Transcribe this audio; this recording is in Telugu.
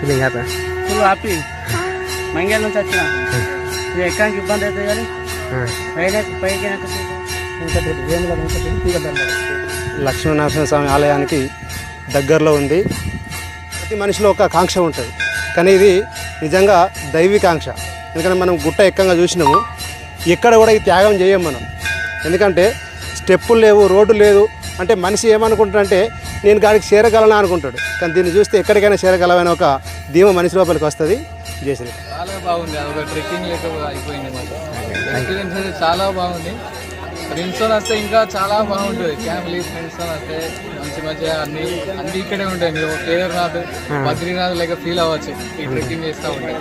ఫీలింగ్ హ్యాపీ ఫుల్ హ్యాపీ మంగళ నుంచి వచ్చిన ఇది ఎక్కడానికి ఇబ్బంది అవుతుంది కానీ పైన పైకి లక్ష్మీనరసింహ స్వామి ఆలయానికి దగ్గరలో ఉంది. ప్రతి మనిషిలో ఒక కాంక్ష ఉంటుంది. కానీ ఇది నిజంగా దైవికాంక్ష ఎందుకంటే మనం గుట్ట ఎక్కంగా చూసినాము. ఎక్కడ కూడా ఈ త్యాగం చేయం మనం. ఎందుకంటే స్టెప్పులు లేవు రోడ్డు లేదు. అంటే మనిషి ఏమనుకుంటాడంటే నేను గాడికి చేరగలను అనుకుంటాడు. కానీ దీన్ని చూస్తే ఎక్కడికైనా చేరగలవని ఒక ధీమ మనిషి లోపలికి వస్తుంది. జయశ్రీ చాలా బాగుంది. అదొక ట్రెక్కింగ్ లెక్క అయిపోయింది మాకు. ఎక్స్పీరియన్స్ అయితే చాలా బాగుంది. ఫ్రెండ్స్తో వస్తే ఇంకా చాలా బాగుంటుంది. ఫ్యామిలీ ఫ్రెండ్స్తో వస్తే మంచి మంచిగా అన్ని అన్ని ఇక్కడే ఉంటాయి. మీరు కేదార్నాథ్ బద్రీనాథ్ లెక్క ఫీల్ అవ్వచ్చు. ఈ ట్రెక్కింగ్ చేస్తూ ఉంటాయి